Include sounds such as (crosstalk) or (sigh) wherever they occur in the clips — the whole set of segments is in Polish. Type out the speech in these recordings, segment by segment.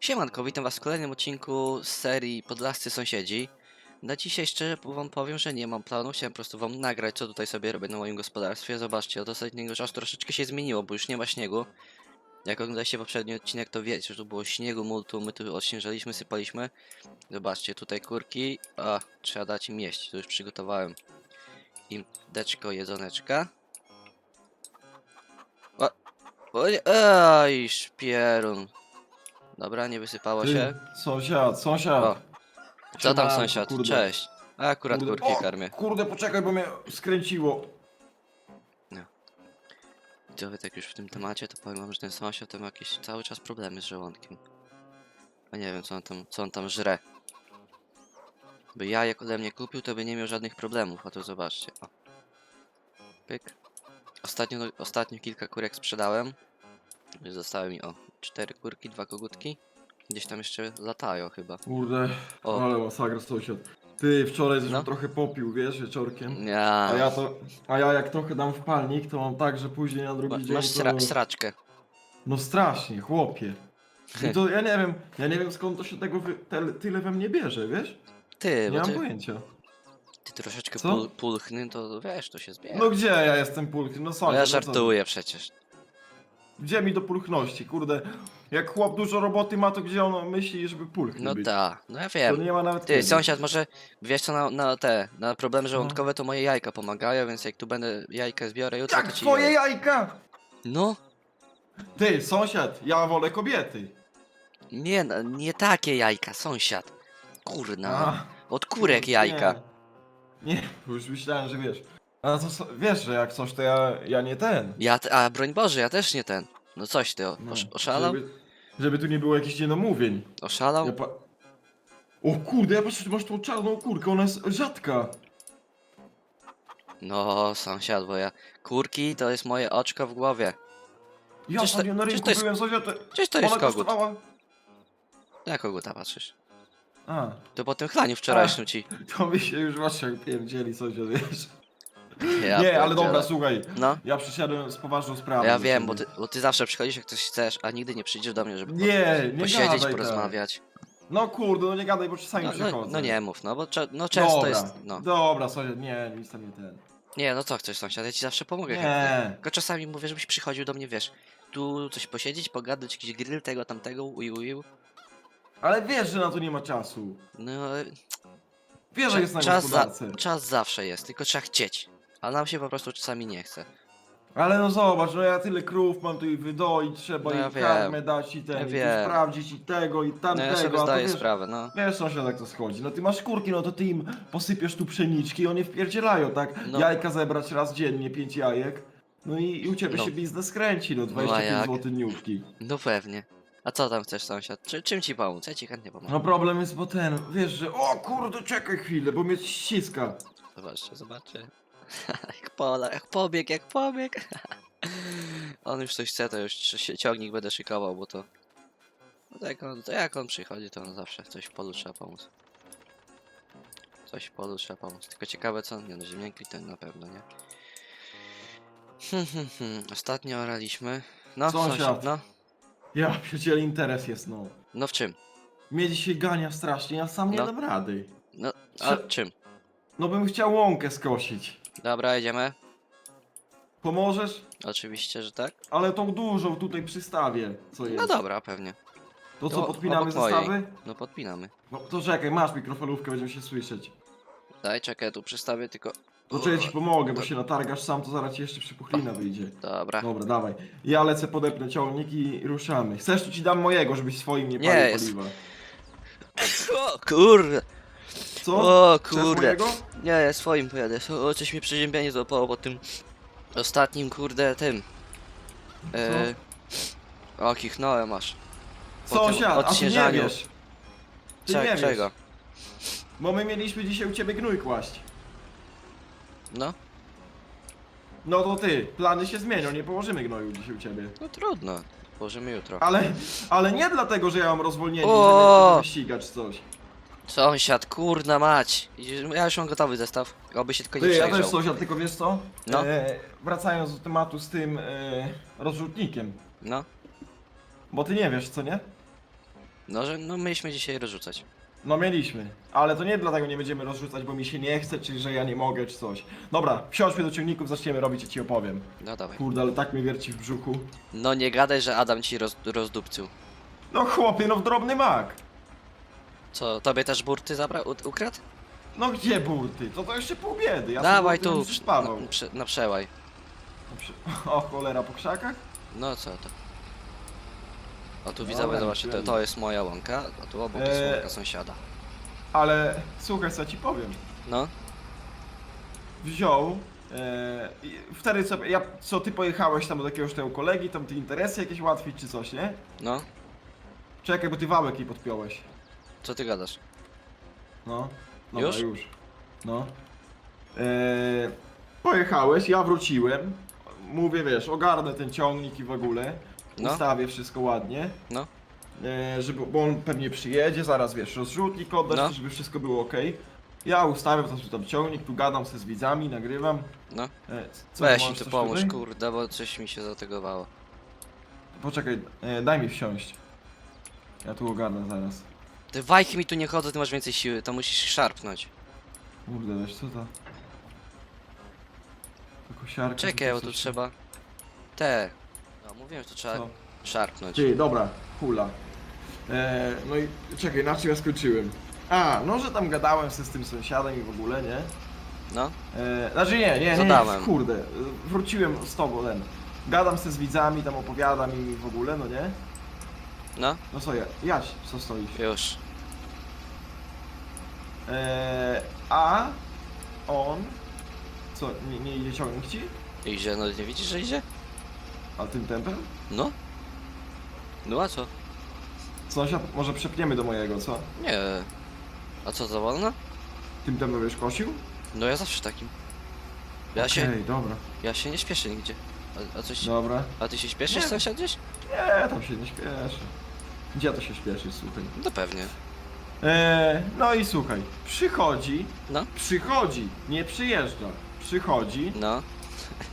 Siemanko, witam was w kolejnym odcinku z serii Podlascy Sąsiedzi. Na dzisiaj szczerze wam powiem, że nie mam planu, chciałem po prostu wam nagrać co tutaj sobie robię na moim gospodarstwie. Zobaczcie, od ostatniego czasu troszeczkę się zmieniło, bo już nie ma śniegu. Jak oglądaliście poprzedni odcinek, to wiecie, że tu było śniegu multu, my tu odśnieżaliśmy, sypaliśmy. Zobaczcie, tutaj kurki, a trzeba dać im jeść, to już przygotowałem im deczko jedzoneczka. O, o nie, ej, szpierun. Dobra, nie wysypało się. Sąsiad, sąsiad. O, Co tam Siemanko, sąsiad? kurde. Cześć. A akurat Kurde. kurki O, karmię. Kurde, poczekaj, bo mnie skręciło. Widzowie, tak już w tym temacie, to powiem wam, że ten sąsiad to ma jakieś cały czas problemy z żołądkiem. A nie wiem, co on tam, co on tam żre. By ja jak ode mnie kupił, to by nie miał żadnych problemów, a to zobaczcie. O. Pyk. Ostatnio, ostatnio kilka kurek sprzedałem. Zostały mi, o, cztery kurki, dwa kogutki. Gdzieś tam jeszcze latają chyba. Kurde, O. ale masakra sąsiad. Ty wczoraj żeś No. trochę popił, wiesz, wieczorkiem. Ja. A ja to, a ja jak trochę dam w palnik, to mam tak, że później na drugi Ma, dzień masz to... sra sraczkę. No strasznie, chłopie. I to ja nie wiem, ja nie wiem skąd to się tego wy, te, tyle we mnie bierze, wiesz? Ty, Nie bo mam ty, pojęcia. ty troszeczkę Co? pul, pulchny, to wiesz, to się zbiera. No gdzie ja jestem pulchny? No No sąsiad, ja no co? żartuję przecież. Gdzie mi do pulchności, kurde? Jak chłop dużo roboty ma, to gdzie on myśli, żeby pulchny No być? tak, no ja To wiem. nie ma nawet Ty, kiedy. sąsiad, może wiesz co na, na te, na problemy No. żołądkowe to moje jajka pomagają, więc jak tu będę jajka zbiorę jutro, Jak to ci twoje je- jajka! No, Ty, sąsiad, ja wolę kobiety. nie, no, nie takie jajka, sąsiad. Kurna, A, od kurek jajka. Nie, nie, już myślałem, że wiesz. A to wiesz, że jak coś, to ja, ja nie ten. Ja, te- a broń Boże, ja też nie ten. No coś ty, o, No, osz, oszalał? Żeby, żeby tu nie było jakichś niedomówień. Oszalał? Ja pa... O kurde, ja patrzę, masz tą czarną kurkę, ona jest rzadka. No, sąsiad, bo ja, kurki to jest moje oczko w głowie. Ja Przecież to- na przecież rynku to jest- byłem, sąsiad, to... Gdzieś to jest ona kogut. kosztowała... Na koguta patrzysz? A, To po tym chlaniu wczorajszym ci. (laughs) to mi się już właśnie pierdzieli, sąsiad, wiesz. Ja nie, ale dobra, słuchaj. No, Ja przyszedłem z poważną sprawą. ja wiem, bo ty, bo ty zawsze przychodzisz jak coś chcesz, a nigdy nie przyjdziesz do mnie, żeby Nie, nie posiedzieć, gadaj porozmawiać. Tak. No kurde, no nie gadaj, bo czasami No, przychodzę. no, no nie mów, no bo cze- no często dobra, jest. No. Dobra, sąsiad, nie, nic tam nie ten. Nie, no co chcesz sąsiad, ja ci zawsze pomogę. Nie. Tylko czasami mówię, żebyś przychodził do mnie, wiesz, tu coś posiedzieć, pogadać, jakiś grill tego, tamtego, uju. Ale wiesz, że na to nie ma czasu. No, Wiesz, że jest na czas, za, gospodarce. czas zawsze jest, tylko trzeba chcieć. A nam się po prostu czasami nie chce. Ale no zobacz, no ja tyle krów mam tu i wydoić, trzeba No ja wiem. karmę dać i ten, Ja i tu wiem. sprawdzić i tego, i No tamtego, ja sobie a to zdaję wiesz, sprawę, no. Wiesz sąsiad jak to schodzi, no ty masz kurki, no to ty im posypiesz tu pszeniczki i one wpierdzielają, tak? No. Jajka zebrać raz dziennie, pięć jajek. No i, i u ciebie No. się biznes kręci, no a 25 jak? zł dniówki. No pewnie. A co tam chcesz sąsiad? Czy, czym ci pomóc? Ja ci chętnie pomogę. No problem jest, bo ten, wiesz, że o kurde, czekaj chwilę, bo mnie ściska. Zobaczcie, zobaczcie. (laughs) jak pola, jak pobieg, jak pobieg. (laughs) on już coś chce, to już się ciągnik będę szykował, bo to... No to jak, on, to jak on przychodzi, to on zawsze coś w polu trzeba pomóc. Coś w polu trzeba pomóc. Tylko ciekawe co? Nie no, ziemniaki ten na pewno, nie? (laughs) Ostatnio oraliśmy. No, Sąsiad. sąsiad, no. Ja pierdzielę interes jest, no. No w czym? Mnie dzisiaj gania strasznie, ja sam nie No. dam rady. No, a Prze- czym? No bym chciał łąkę skosić. Dobra, jedziemy. Pomożesz? Oczywiście, że tak. Ale tą dużą tutaj przystawię, co jest. No dobra, pewnie. To co, to podpinamy obok mojej. zestawy? No podpinamy. No to czekaj, masz mikrofalówkę, będziemy się słyszeć. Daj, czekaj, tu przystawię tylko... To czekaj, ja ci pomogę, bo się natargasz sam, to zaraz ci jeszcze przypuchlina wyjdzie. Dobra. Dobra, dawaj. Ja lecę, podepnę ciągnik i ruszamy. Chcesz, to ci dam mojego, żebyś swoim nie Nie, palił jest- paliwa. (laughs) O kurde! Co? O kurde! Nie, ja swoim pojadę. O, coś mi przeziębienie złapało po tym ostatnim, kurde, tym. E, o, kichnąłem aż. Po tym Sąsiad, a ty nie odśnieżaniu. wiesz. Ty Cze- nie wiesz. czego? Bo my mieliśmy dzisiaj u ciebie gnój kłaść. No, No to ty, plany się zmienią, nie położymy gnoju dzisiaj u ciebie. no trudno. Położymy jutro. Ale, ale nie dlatego, że ja mam rozwolnienie, O! żeby ścigać coś. Sąsiad, kurna mać. Ja już mam gotowy zestaw. Oby się tylko nie Ty, ja też przejrzał. sąsiad, tylko wiesz co? No. E, wracając do tematu z tym e, rozrzutnikiem. No, Bo ty nie wiesz, co nie? No, że no mieliśmy dzisiaj rozrzucać. No mieliśmy, ale to nie dlatego nie będziemy rozrzucać, bo mi się nie chce, czy że ja nie mogę, czy coś. Dobra, wsiądźmy do ciągników, zaczniemy robić, ja ci opowiem. No dawaj. Kurde, ale tak mnie wierci w brzuchu. No nie gadaj, że Adam ci roz, rozdupcył. No chłopie, no w drobny mak. Co, tobie też burty zabrał, u- ukradł? No gdzie burty? To to jeszcze pół biedy. Ja Dawaj sobie tu, przy- na, przy, na przełaj. (laughs) O cholera, po krzakach? No co to? O tu Dobra, widzowie, zobaczcie, to, to jest moja łąka, a tu obok jest Eee. łąka sąsiada. Ale słuchaj, co ci powiem. No, Wziął. E, i wtedy co, ja, co ty pojechałeś tam do jakiegoś tego kolegi, tam te interesy jakieś łatwiej czy coś, nie? no, Czekaj, bo ty wałek jej podpiąłeś. Co ty gadasz? No. Dobra, Już? już. No. E, pojechałeś, ja wróciłem. Mówię, wiesz, ogarnę ten ciągnik i w ogóle. No. Ustawię wszystko ładnie. No, E, żeby, bo on pewnie przyjedzie, zaraz wiesz, rozrzutnik oddać, No. żeby wszystko było ok. Ja ustawiam tam, tam ciągnik, tu gadam se z widzami, nagrywam. no. E, co, Weź masz mi tu coś pomóż, tutaj? kurde, bo coś mi się zategowało. Poczekaj, e, daj mi wsiąść. Ja tu ogarnę zaraz. Ty wajki mi tu nie chodzą, ty masz więcej siły, to musisz szarpnąć. Kurde, wiesz co to? To kosiarka. Czekaj, to bo tu trzeba... Te. No, mówiłem, że tu trzeba Co? szarpnąć. Ty, dobra, hula. E, no i czekaj, na czym ja skończyłem? A, no że tam gadałem se z tym sąsiadem i w ogóle, nie? No, E, znaczy nie, nie, nie, nie, kurde, wróciłem z tobą, ten. Gadam se z widzami, tam opowiadam im w ogóle, no nie? No, No co ja, Jaś, co stoisz? już. E, a on, co, nie, nie idzie ciągnik ci? Idzie, no nie widzisz, że idzie? A tym tempem? No. No a co? Sąsiad, może przepniemy do mojego, co? Nie. A co, za wolno? Tym tempem już kosił? No ja zawsze takim. Ja Okej, się, dobra, ja się nie śpieszę nigdzie. A, a coś, dobra. a ty się śpieszysz Nie. sąsiad gdzieś? Nie, tam się nie śpieszy. Gdzie to się śpieszy, słuchaj? No pewnie. E, no i słuchaj, przychodzi, No, przychodzi, nie przyjeżdża, przychodzi, no,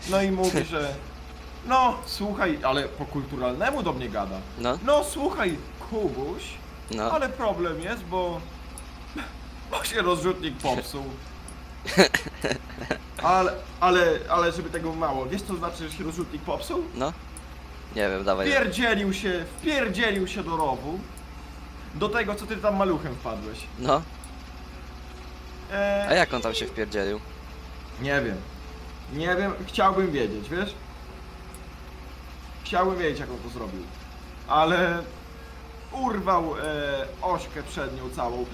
no i mówi, (laughs) że no słuchaj, ale po kulturalnemu do mnie gada. no, No słuchaj, Kubuś, no. ale problem jest, bo, bo się rozrzutnik popsuł. (laughs) Ale, ale, ale żeby tego mało, wiesz co znaczy, że się rozrzutnik popsuł? No. Nie wiem, dawaj. Wpierdzielił się, wpierdzielił się do rowu. Do tego, co ty tam maluchem wpadłeś. No. E, A jak on tam się wpierdzielił? Nie wiem. Nie wiem, chciałbym wiedzieć, wiesz? Chciałbym wiedzieć, jak on to zrobił. Ale urwał e, ośkę przednią całą.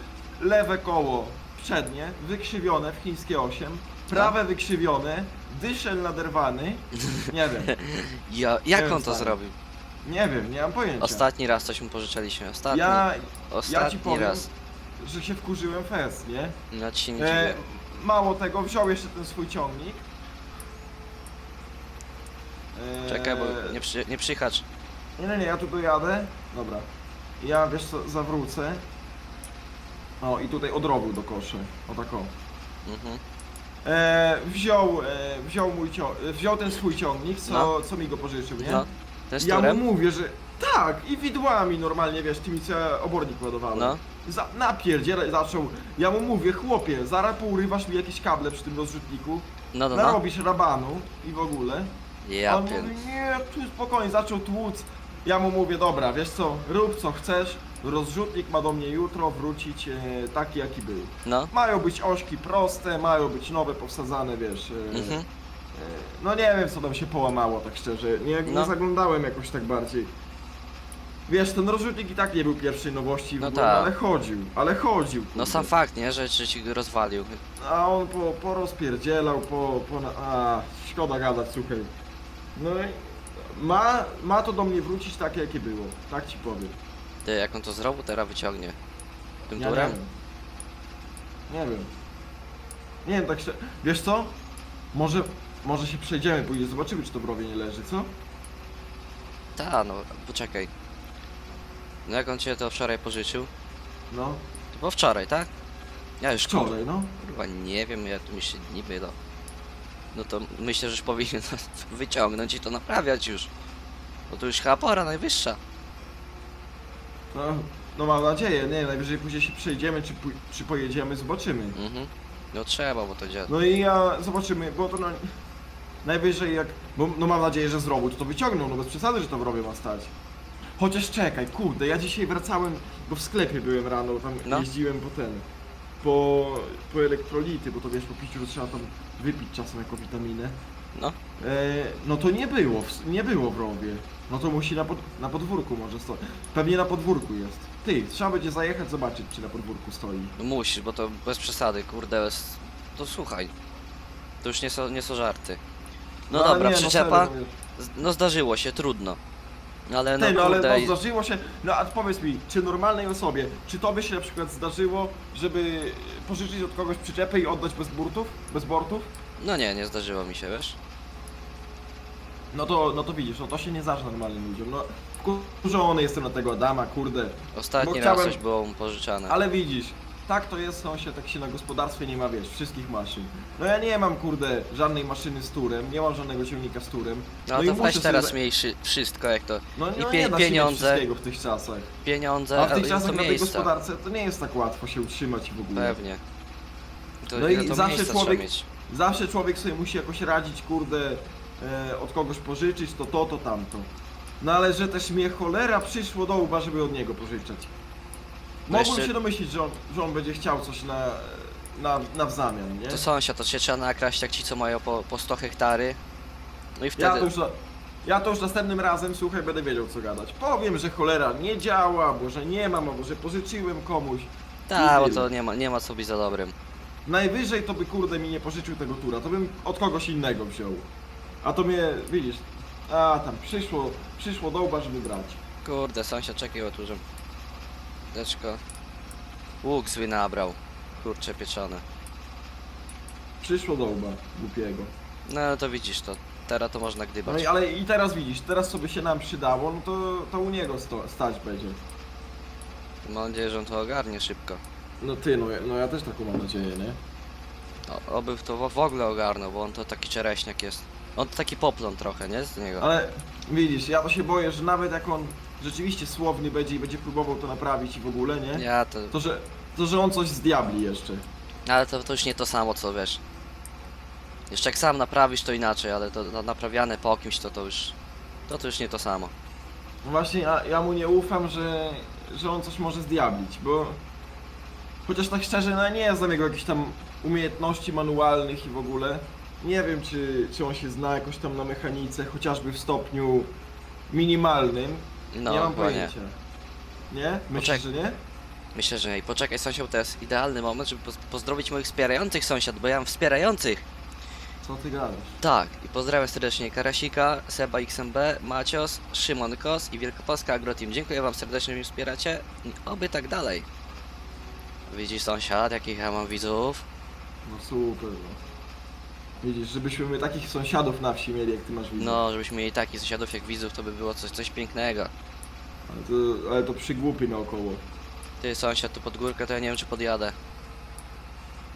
Lewe koło przednie, wykrzywione w chińskie 8. Prawe wykrzywione, dyszel naderwany. Nie wiem, (laughs) Ja, jak wiem, on to stary. zrobił? nie wiem, nie mam pojęcia. Ostatni raz coś mu pożyczaliśmy. Ostatni. Ja, Ostatni ja ci powiem, raz. że się wkurzyłem fest, nie? Ja ci nie E, dziwię. mało tego, wziął jeszcze ten swój ciągnik. E, Czekaj, bo nie, przy, nie przychacz. Nie, nie, nie, ja tu dojadę. Dobra. Ja, wiesz co, zawrócę. O, i tutaj odrobił do koszy. O tak o. Mhm. E, wziął, e, wziął mój cio- e, wziął ten swój ciągnik, co, No. co mi go pożyczył, nie? No. Ten z Ja mu turem? mówię, że tak, i widłami normalnie, wiesz, tymi co obornik ładowałem. No. Za, napierdzielaj zaczął. Ja mu mówię, chłopie, zaraz pourywasz mi jakieś kable przy tym rozrzutniku, No, no, no. narobisz rabanu i w ogóle. Ja On pier... mówi, nie, tu spokojnie, zaczął tłuc. Ja mu mówię, dobra, wiesz co, rób co chcesz, rozrzutnik ma do mnie jutro wrócić e, taki jaki był. No. Mają być ośki proste, mają być nowe, powsadzane, wiesz. E, Mhm. e, no nie wiem co tam się połamało, tak szczerze, nie, nie No. zaglądałem jakoś tak bardziej. Wiesz, ten rozrzutnik i tak nie był pierwszej nowości, w No ogóle, tak. ale chodził, ale chodził. No kurde. sam fakt, nie? Że, że ci go rozwalił. A on po, porozpierdzielał, po, po na... A, szkoda gadać, słuchaj. No i ma, ma to do mnie wrócić takie, jakie było. Tak ci powiem. Ty, jak on to zrobił, teraz wyciągnie. Tym Ja nie turem? wiem. Nie wiem. Nie wiem, tak się... Wiesz co? Może, może się przejdziemy później, zobaczymy, czy to w rowie nie leży, co? Ta, no, poczekaj. No jak on cię to wczoraj pożyczył? No, To było wczoraj, tak? Ja już kur- wczoraj, no. kurwa nie wiem, ja tu mi się niby no. No to myślę, że już powinien (laughs) wyciągnąć i to naprawiać już. Bo to już chyba pora najwyższa. No. No mam nadzieję, nie, najwyżej później się przejdziemy, czy, pój- czy pojedziemy, zobaczymy. Mhm. No trzeba, bo to działa. No i ja, zobaczymy, bo to no, najwyżej jak, bo no mam nadzieję, że z rowu to, wyciągną, no bez przesady, że to w rowie ma stać. Chociaż czekaj, kurde, ja dzisiaj wracałem, bo w sklepie byłem rano, tam No. jeździłem po ten, po, po elektrolity, bo to wiesz, po piciu trzeba tam wypić czasem jako witaminę. No. E, no to nie było, w, nie było w rowie. No to musi na, pod, na podwórku może stoi. Pewnie na podwórku jest. Ty, trzeba będzie zajechać, zobaczyć, czy na podwórku stoi. No musisz, bo to bez przesady, kurde, bez... to słuchaj. To już nie są, nie są żarty. No, ale dobra, nie, przyczepa, No, serio, z- no zdarzyło się, trudno. Ale no Ty, no ale kurde, no, zdarzyło się, no a powiedz mi, czy normalnej osobie, czy to by się na przykład zdarzyło, żeby pożyczyć od kogoś przyczepę i oddać bez burtów, bez bortów? no nie, nie zdarzyło mi się, wiesz? No to, no to widzisz, no to się nie zdarza normalnym ludziom, no wkurzony jestem na tego Adama, kurde, Ostatni Bo raz chciałem- coś było mu pożyczane. ale widzisz, tak to jest, sąsiad, tak się na gospodarstwie nie ma, wiesz, wszystkich maszyn. No ja nie mam, kurde, żadnej maszyny z turem, nie mam żadnego ciągnika z turem. No, i to muszę weź sobie teraz za- miej szy- wszystko, jak to No, i no pie- nie da się mieć pieniądze. wszystkiego w tych czasach. pieniądze, A w tych czasach to na tej miejsca. gospodarce to nie jest tak łatwo się utrzymać w ogóle. Pewnie. To, No i to zawsze miejsca człowiek- trzeba mieć. Zawsze człowiek sobie musi jakoś radzić, kurde, e, od kogoś pożyczyć, to to, to tamto. No ale że też mnie cholera przyszło do łba, żeby od niego pożyczać. No Mogłem jeszcze- się domyślić, że on, że on będzie chciał coś na, na, na w zamian, nie? To sąsiad, to się trzeba nakraść jak ci, co mają po, po 100 hektary. No i Ja wtedy... to, już, na- ja to już następnym razem, słuchaj, będę wiedział co gadać. Powiem, że cholera nie działa, bo że nie mam, albo że pożyczyłem komuś. Tak, bo to nie ma, nie ma co być za dobrym. Najwyżej to by kurde mi nie pożyczył tego tura, to bym od kogoś innego wziął. A to mnie, widzisz, a tam przyszło, przyszło do łba, żeby brać. Kurde, sąsiad, czekaj, o tu, że... Deczko. Łuk zły nabrał. Kurcze pieczone. Przyszło do łba, głupiego. No to widzisz to. Teraz to można No gdybać. i, ale i teraz widzisz, teraz co by się nam przydało, no to, to u niego sto, stać będzie. Mam nadzieję, że on to ogarnie szybko. No ty, no, ja- no ja też taką mam nadzieję, nie? O, oby to w- w ogóle ogarnął, bo on to taki czereśniak jest. On taki poplon trochę, nie? Z niego. Ale widzisz, ja to się boję, że nawet jak on rzeczywiście słowny będzie i będzie próbował to naprawić i w ogóle, nie? Ja to... To, że, to, że on coś zdiabli jeszcze. Ale to, to już nie to samo, co wiesz. Jeszcze jak sam naprawisz, to inaczej, ale to, to naprawiane po kimś, to to już... To to już nie to samo. No właśnie ja, ja mu nie ufam, że, że on coś może zdiablić, bo chociaż tak szczerze, no ja nie znam jego jakichś tam umiejętności manualnych i w ogóle. Nie wiem, czy, czy on się zna jakoś tam na mechanice, chociażby w stopniu minimalnym. No, nie mam chyba pojęcia. Nie? Myślisz, że nie? Myślę, że nie. I poczekaj, sąsiad, to jest idealny moment, żeby poz- pozdrowić moich wspierających sąsiad, bo ja mam wspierających. Co ty gadasz? Tak, i pozdrawiam serdecznie Karasika, Seba XMB, Macios, Szymon Kos i Wielkopolska Agroteam. Dziękuję wam serdecznie, że mnie wspieracie i oby tak dalej. Widzisz sąsiad, jakich ja mam widzów? No super, no. Widzisz, żebyśmy my takich sąsiadów na wsi mieli, jak ty masz widzę. No, żebyśmy mieli takich sąsiadów jak widzów, to by było coś, coś pięknego. Ale to, ale to przygłupy naokoło. Ty sąsiad, tu pod górkę, to ja nie wiem czy podjadę.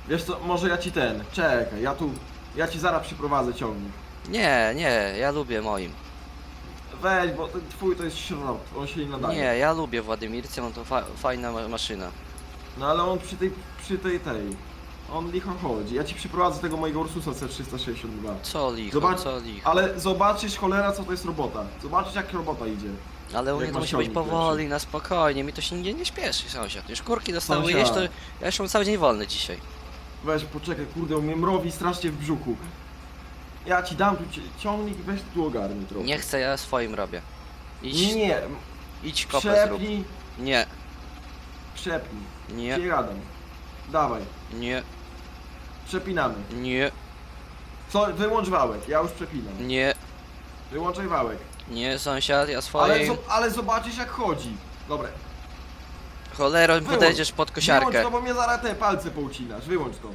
Wiesz co, może ja ci ten, czekaj, ja tu, ja ci zaraz przyprowadzę ciągnik. Nie, nie, ja lubię moim. Weź, bo ten twój to jest środ, on się nie nadaje. Nie, ja lubię Władimircę, on to fa fajna ma maszyna. No ale on przy tej, przy tej, tej, on licho chodzi. Ja ci przyprowadzę tego mojego Ursusa C362. Co licho, Zobacz, co licho. Ale zobaczysz cholera co to jest robota. Zobaczysz jak robota idzie. Ale u jak mnie to musi być ciągnik powoli, na spokojnie, mi to się nigdzie nie śpieszy, sąsiad. Już kurki dostałujesz, to Sąsiad. ja już mam cały dzień wolny dzisiaj. Weź, poczekaj, kurde, on mnie mrowi strasznie w brzuchu. Ja ci dam tu ci- ciągnik, weź tu ogarnij trochę. Nie chcę, ja swoim robię. Idź, Nie, nie, idź kopę zrób. przepnij, Nie, przepnij. nie, Cię gadam. Dawaj, nie, przepinamy. nie, Co, wyłącz wałek, ja już przepinam. nie, Wyłączaj wałek. nie, sąsiad, ja Ale, zo- ale zobaczysz jak chodzi. Dobra, Cholero, Wyłącz. podejdziesz pod wyłącz kosiarkę. to, bo mnie zaraz te palce poucinasz. Wyłącz to.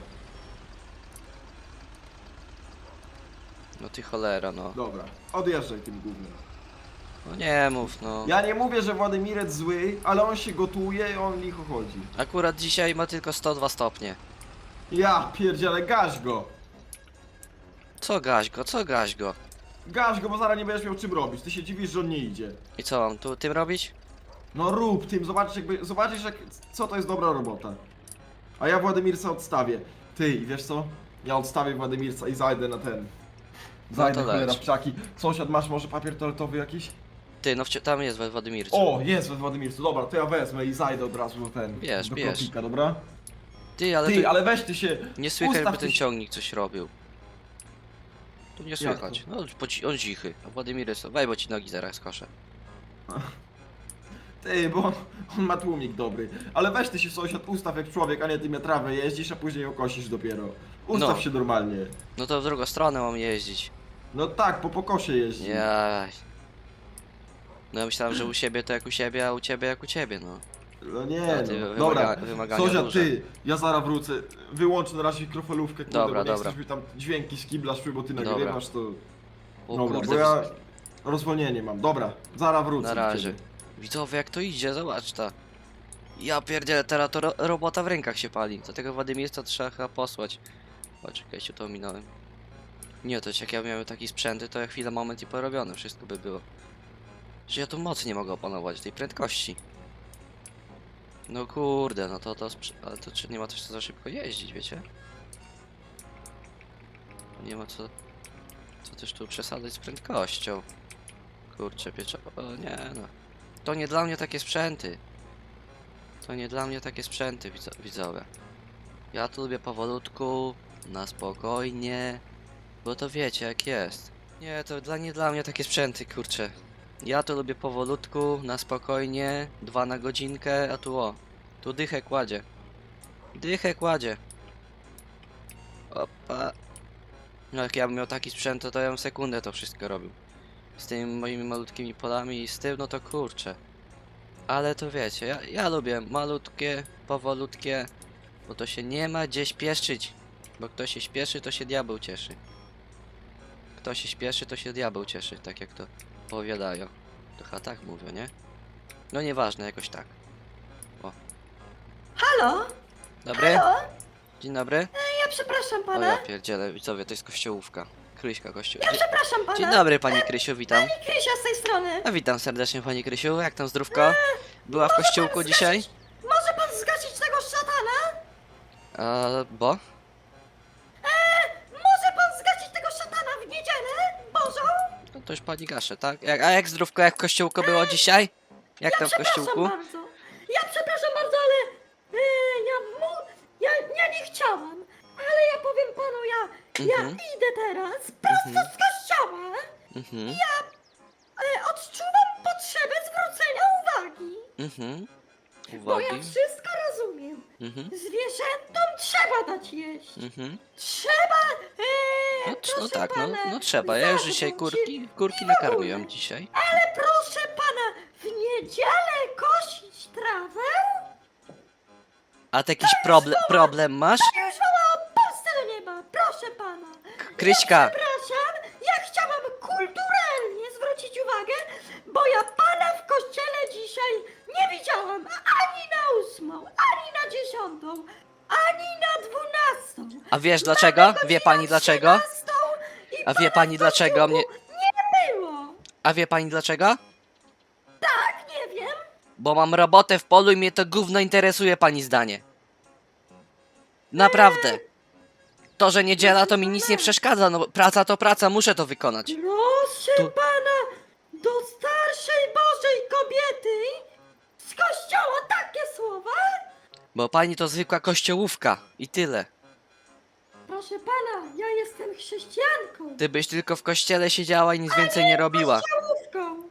No ty cholera, no. Dobra, odjeżdżaj tym głównym. No nie mów, no. Ja nie mówię, że Władimirec zły, ale on się gotuje i on licho chodzi. Akurat dzisiaj ma tylko 102 stopnie. Ja pierdzielę, gaś go! Co gaś go, co gaś go? Gaś go, bo zaraz nie będziesz miał czym robić. Ty się dziwisz, że on nie idzie. I co mam tu tym robić? No rób tym, zobaczysz jakby, zobaczysz jak, co to jest dobra robota. A ja Władimirca odstawię. Ty, i wiesz co? Ja odstawię Władimirca i zajdę na ten. Zajdę No cholera w krzaki. Sąsiad, masz może papier toaletowy jakiś? Ty, no wci- tam jest we Władimircu. O, jest we Władimircu, dobra, to ja wezmę i zajdę od razu na ten. Bierz, do bierz. kropika, dobra? Ty, ale Ty, to ale weź ty się. nie słychać, ustaw by ten ty się- ciągnik coś robił. Tu nie słychać. No, bo ci- on cichy. A Władimir jest... Weź, bo ci nogi zaraz koszę. (laughs) Ty, bo on, on ma tłumik dobry. Ale weź ty się sąsiad, ustaw jak człowiek, a nie ty mnie trawę jeździsz, a później ją kosisz dopiero. Ustaw No. się normalnie. No to w drugą stronę mam jeździć. No tak, po pokosie jeździ. Jaj. No ja myślałem, że u siebie to jak u siebie, a u ciebie jak u ciebie, no. No nie, No, ty no. wymaga- Dobra, wymagania duże. ty, ja zaraz wrócę. Wyłączę na razie mikrofalówkę, kurde, Dobra, bo nie dobra. chcesz mi tam dźwięki z kibla szły, bo ty Dobra. nagrywasz, to... O Dobra, bo ja rozwolnienie mam. Dobra, zaraz wrócę. Na do razie. ciebie. Widzowie, jak to idzie, zobacz ta. Ja pierdzielę, teraz to ro robota w rękach się pali. Do tego Władimirca trzeba chyba posłać. O, czekajcie, to ominąłem. Nie, to jak ja miałem taki sprzęty, to ja chwilę, moment i porobione, wszystko by było. Że ja tu mocy nie mogę opanować, tej prędkości. No kurde, no to to Ale to czy nie ma też co za szybko jeździć, wiecie? Nie ma co... Co też tu przesadzać z prędkością. Kurczę, pieczo... O nie no. To nie dla mnie takie sprzęty. To nie dla mnie takie sprzęty, widzo- widzowie. Ja tu lubię powolutku, na spokojnie, bo to wiecie jak jest. Nie, to dla nie dla mnie takie sprzęty, kurczę. Ja to lubię powolutku, na spokojnie, dwa na godzinkę, a tu o, tu dychę kładzie. Dychę kładzie. Opa. No jak ja bym miał taki sprzęt, to, to ja bym sekundę to wszystko robił. Z tymi moimi malutkimi polami i z tym, no to kurczę. Ale to wiecie, ja, ja lubię malutkie, powolutkie, bo to się nie ma gdzie śpieszyć. Bo kto się śpieszy, to się diabeł cieszy. Kto się śpieszy, to się diabeł cieszy, tak jak to powiadają. To chyba tak mówią, nie? No nieważne, jakoś tak. Halo? Dobry? Halo? Dzień dobry. Ja przepraszam O pana. ja pierdzielę, widzowie, to jest kościołówka. Kryśka kościół. Ja przepraszam pana. Dzień dobry pani Krysiu, witam. Krysia z tej strony. A witam serdecznie pani Krysiu, jak tam zdrówko? Była w kościółku dzisiaj? Może pan zgasić tego szatana? A, bo? To już pani gasze, tak? Jak, a jak zdrówko, jak w kościółku było dzisiaj? Jak tam w Przepraszam kościółku? bardzo. Ja przepraszam bardzo, ale e, ja, mu, ja, ja nie chciałam. Ale ja powiem panu, ja, ja Mhm. idę teraz prosto Mhm. z kościoła. Mhm, E, odczuwam potrzebę zwrócenia uwagi. mhm. Bo ja Uwagi. wszystko rozumiem. Mhm, Zwierzętom trzeba dać jeść. mhm. Trzeba. E, No, trz- no proszę tak, no, pana, no trzeba. Ja już dzisiaj kurki, kurki nakarmiłem dzisiaj. Ale proszę pana, w niedzielę kosić trawę? A ty jakiś problem, problem masz? Już woła o Polsce do nieba, proszę pana. Kryśka. Ja przepraszam, ja chciałam kulturalnie zwrócić uwagę, bo ja pana w kościele dzisiaj nie widziałam ani na ósmą, ani na dziesiątą, ani na dwunastą. A wiesz dlaczego? Wie pani dlaczego? I A wie pani dlaczego mnie... Nie było. A wie pani dlaczego? Tak, nie wiem. Bo mam robotę w polu i mnie to gówno interesuje pani zdanie. Naprawdę. To, że niedziela to mi nic nie przeszkadza, no praca to praca, muszę to wykonać. Proszę Tu- pana, do starszej Bożej kobiety z kościoła takie słowa? Bo pani to zwykła kościołówka i tyle. Proszę pana, ja jestem chrześcijanką. Ty byś tylko w kościele siedziała i nic więcej nie robiła. Kościołówką.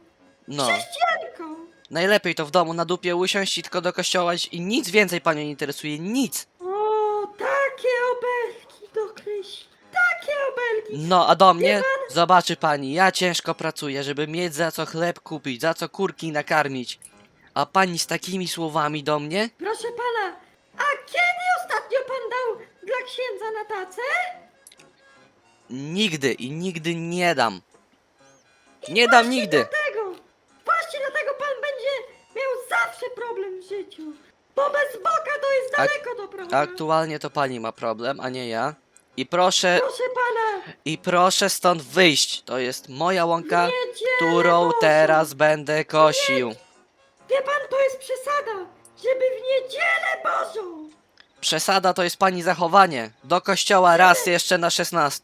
No. Chrześcijanką. Najlepiej to w domu na dupie usiąść i tylko do kościoła iść i nic więcej panią nie interesuje, nic. O, takie obelgi do Krysi. Takie obelgi. No, a do mnie, zobaczy pani, ja ciężko pracuję, żeby mieć za co chleb kupić, za co kurki nakarmić. A pani z takimi słowami do mnie? Proszę pana, a kiedy ostatnio pan dał dla księdza na tacę? Nigdy i nigdy nie dam. Nie dam nigdy. Dlatego, właśnie dlatego pan będzie miał zawsze problem w życiu. Bo bez Boga to jest Ak- daleko do progu. Aktualnie to pani ma problem, a nie ja. I proszę, Proszę pana, i proszę stąd wyjść. To jest moja łąka, Niedzielę którą Bożą. teraz będę kosił. wie pan, to jest przesada, żeby w niedzielę Bożą, Przesada to jest pani zachowanie. Do kościoła raz jeszcze na 16.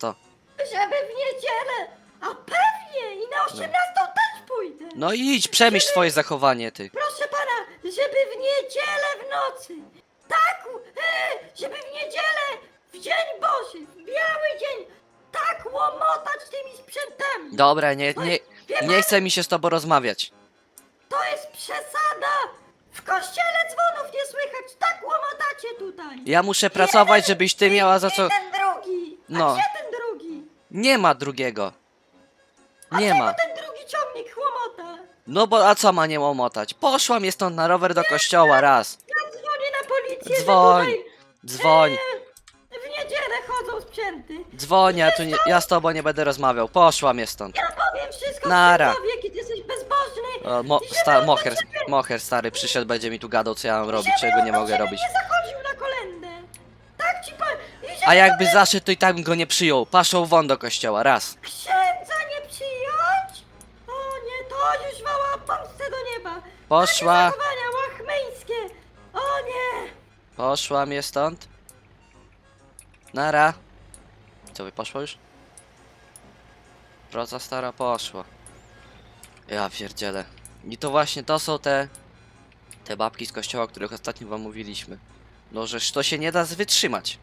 żeby w niedzielę, a pewnie i na 18 też pójdę. No i idź, przemyśl swoje zachowanie, ty. Proszę pana, żeby w niedzielę w nocy, tak, e, żeby w niedzielę, w Dzień Boży, w biały dzień, tak łomotać tymi sprzętami. Dobra, nie, nie, nie chce mi się z tobą rozmawiać. To jest przesada! Kościele dzwonów nie słychać, tak łomotacie tutaj! Ja muszę pracować, żebyś ty miała za co... Jeden drugi! A No. gdzie ten drugi? Nie ma drugiego. A Nie czemu ma. ten drugi ciągnik łomota? No bo a co ma nie łomotać? Poszłam je stąd na rower do kościoła raz. Ja dzwonię na policję, Dzwoń. że tutaj Dzwoń, ja tu nie, ja z tobą nie będę rozmawiał. Poszłam je stąd. Ja powiem wszystko Nara. ty jesteś bezbożny! O, mo, żeby sta, moher, moher stary przyszedł, będzie mi tu gadał co ja mam robić, żeby czego nie mogę robić. nie zachodził na kolendę! Tak ci powiem! I żeby A jakby zaszedł, to i tak bym go nie przyjął. Paszą won do kościoła, raz. Księdza nie przyjąć? O nie, to już woła pomstę do nieba. Poszła, Takie zachowania łachmeńskie. O nie. stąd. Nara. Wy poszło już? Proca stara poszła. Ja pierdzielę. I to właśnie to są te... Te babki z kościoła, o których ostatnio wam mówiliśmy. No, żeż to się nie da wytrzymać.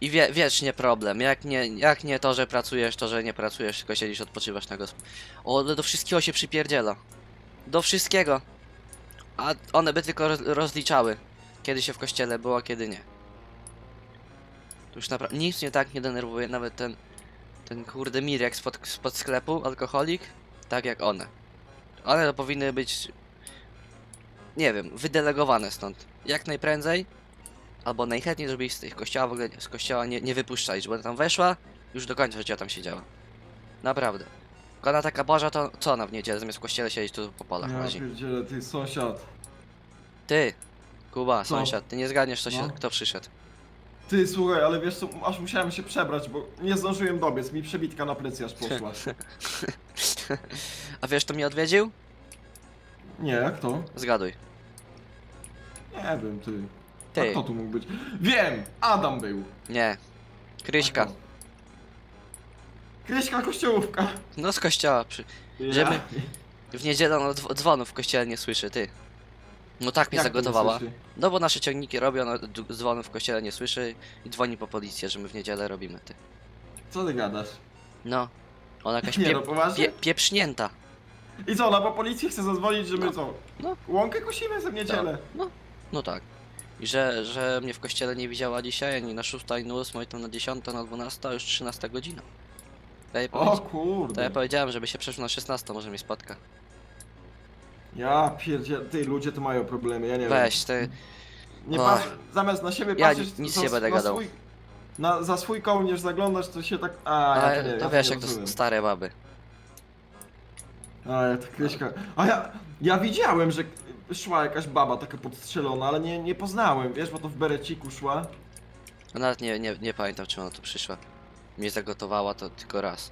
I wie, wiecznie problem. Jak nie, jak nie to, że pracujesz, to, że nie pracujesz, tylko siedzisz, odpoczywasz na gosp... O, ale do wszystkiego się przypierdziela. Do wszystkiego. A one by tylko roz, rozliczały. Kiedy się w kościele było, a kiedy nie. To już naprawdę nic mnie tak nie denerwuje, nawet ten ten kurde Mirek spod, spod sklepu, alkoholik, tak jak one. One to powinny być, nie wiem, wydelegowane stąd. Jak najprędzej, albo najchętniej, żeby ich z tych kościoła w ogóle, z kościoła nie, nie wypuszczali, żeby ona tam weszła, już do końca życia tam siedziała. Naprawdę. Tylko Ona taka Boża, to co ona w niedzielę zamiast w kościele siedzieć tu po polach Ja chodzi? pierdzielę, ty sąsiad. Ty, Kuba, sąsiad, ty nie zgadniesz, co się, No. kto przyszedł. Ty słuchaj, ale wiesz co, aż musiałem się przebrać, bo nie zdążyłem dobiec, mi przebitka na plecy aż poszła. (laughs) A wiesz, kto mnie odwiedził? Nie, jak to? Zgaduj. Nie wiem, ty. A Ty. kto tu mógł być? Wiem! Adam był! Nie. Kryśka. A? Kryśka Kościołówka! No z kościoła. Przy... Ja. Żeby- W niedzielę dzw- dzwonów w kościele nie słyszy, ty. No tak mnie Jak to nie zagotowała. słyszy? No bo nasze ciągniki robią, ona d- dzwonów w kościele nie słyszy i dzwoni po policję, że my w niedzielę robimy, ty. Co ty gadasz? No. Ona jakaś Nie no, poważnie? pie... pieprznięta. I co, ona po policji chce zadzwonić, że my No. co? No. Łąkę kosimy za niedzielę. No. No tak. I że, że mnie w kościele nie widziała dzisiaj, ani na 6, ani na 8, to na 10, na 12, a już 13 godzina. To ja, jej O powiedzi... to kurde. ja powiedziałem, żeby się przeszło na 16, może mnie spotka. Ja pierdzielę, ty, ludzie to mają problemy, ja nie Weź, ty. wiem. Nie Och. patrz, zamiast na siebie Ja patrzeć, nic za, nie będę na gadał. Swój, na, za swój kołnierz zaglądasz, to się tak... A, ja to nie, to ja wiesz, nie jak to rozumiem. stare baby. A, ja to Kryśka... A ja, ja widziałem, że szła jakaś baba taka podstrzelona, ale nie, nie poznałem, wiesz, bo to w bereciku szła. No Nawet nie, nie, nie pamiętam, czy ona tu przyszła. Mnie zagotowała to tylko raz.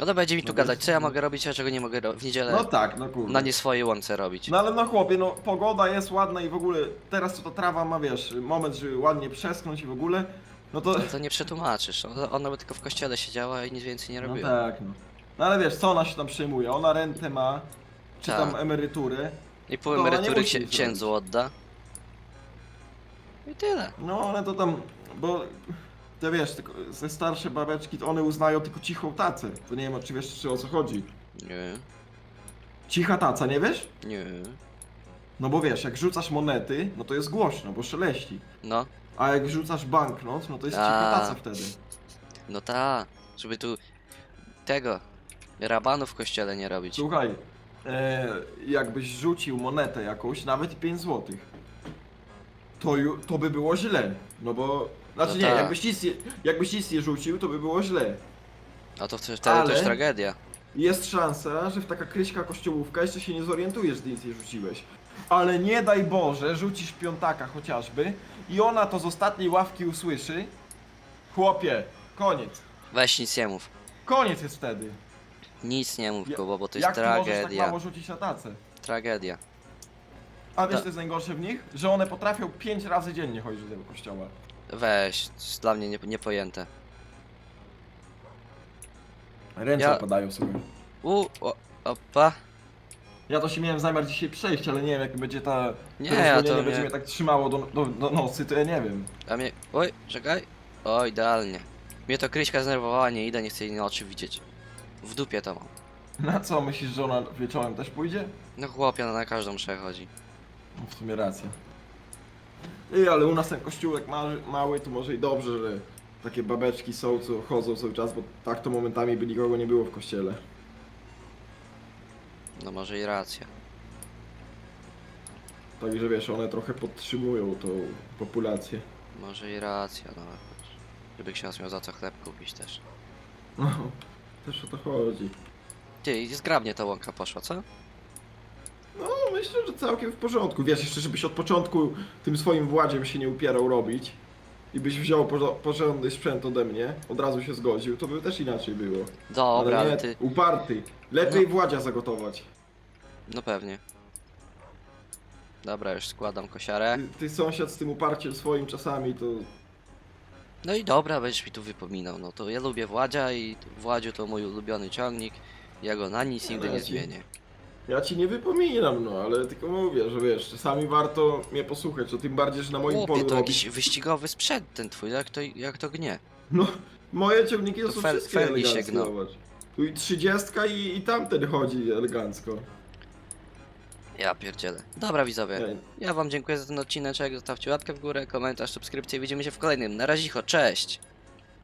No to będzie mi tu No gadać, co ja mogę robić, a czego nie mogę w niedzielę No tak, no kurde. na nie swojej łące robić. No ale no chłopie, no pogoda jest ładna i w ogóle teraz to ta trawa ma, wiesz, moment, żeby ładnie przeschnąć i w ogóle, no to... No to nie przetłumaczysz, ona, ona by tylko w kościele siedziała i nic więcej nie No robiła. tak, no. No ale wiesz, co ona się tam przejmuje? Ona rentę ma, czy Tak. tam emeryturę. I pół No, ona nie emerytury musi księ- nic księdzu odda. I tyle. No ale to tam, bo te wiesz, tylko te starsze babeczki, to one uznają tylko cichą tacę. To nie wiem, czy wiesz, czy o co chodzi. Nie, Cicha taca, nie wiesz? nie. No bo wiesz, jak rzucasz monety, no to jest głośno, bo szeleści. No, A jak rzucasz banknot, no to jest A. cicha taca wtedy. no ta, żeby tu tego rabanu w kościele nie robić. Słuchaj, e, jakbyś rzucił monetę jakąś, nawet 5 złotych, to, ju, to by było źle. No bo, znaczy No nie, tak. jakbyś nic, nie, jakbyś nic nie rzucił, to by było źle. A to wtedy, wtedy to Ale- już tragedia. Jest szansa, że w taka kryśka kościołówka jeszcze się nie zorientujesz, gdy nic nie rzuciłeś. Ale nie daj Boże, rzucisz piątaka chociażby i ona to z ostatniej ławki usłyszy. Chłopie, koniec. Weź nic nie mów. Koniec jest wtedy. Nic nie mów, Ja- Kubo, bo to jest Jak ty możesz tak tragedia. mało rzucić na tacę? tragedia. A wiesz Da- co jest najgorsze w nich? Że one potrafią pięć razy dziennie chodzić do tego kościoła. Weź, to jest dla mnie nie, niepojęte. Ręce Ja- opadają sobie. U, o, opa. Ja to się miałem zamiar dzisiaj przejść, ale nie wiem jak będzie ta... Nie, to ja to będzie mnie- tak trzymało do, do, do nocy, to ja nie wiem. A mnie, oj, czekaj. O, idealnie. Mnie to Kryśka znerwowała, nie idę, nie chcę jej na oczy widzieć. W dupie to mam. Na co myślisz, że ona wieczorem też pójdzie? No chłopie, no na każdą mszę chodzi. No, w sumie racja. Ej, ale u nas ten kościółek mały, mały, to może i dobrze, że takie babeczki są, co chodzą cały czas, bo tak to momentami by nikogo nie było w kościele. No może i racja. Także wiesz, one trochę podtrzymują tą populację. Może i racja, no. Żeby ksiądz miał za co chleb kupić też. No, też o to chodzi. Ty, i zgrabnie ta łąka poszła, co? No, myślę, że całkiem w porządku. Wiesz, jeszcze żebyś od początku tym swoim władziem się nie upierał robić i byś wziął porzo- porządny sprzęt ode mnie, od razu się zgodził, to by też inaczej było. Dobra, ale nie, ty... uparty. Lepiej władzia zagotować. No pewnie. Dobra, już składam kosiarę. Ty, ty sąsiad z tym uparciem swoim czasami to... No i dobra, będziesz mi tu wypominał. No to ja lubię Władzia i Władziu to mój ulubiony ciągnik. Ja go na nic nigdy nie zmienię. Ja ci nie wypominam, no, ale tylko mówię, że wiesz, czasami warto mnie posłuchać, to tym bardziej, że na moim Chłopie, polu to robisz. jakiś wyścigowy sprzęt ten twój, jak to, jak to gnie. No, moje ciągniki to, są fel- wszystkie się eleganckie, gną. zobacz. Tu i trzydziestka i, i tamten chodzi elegancko. Ja pierdzielę. Dobra widzowie, Ej. ja wam dziękuję za ten odcineczek. Zostawcie łapkę w górę, komentarz, subskrypcję. Widzimy się w kolejnym. Na razicho, cześć!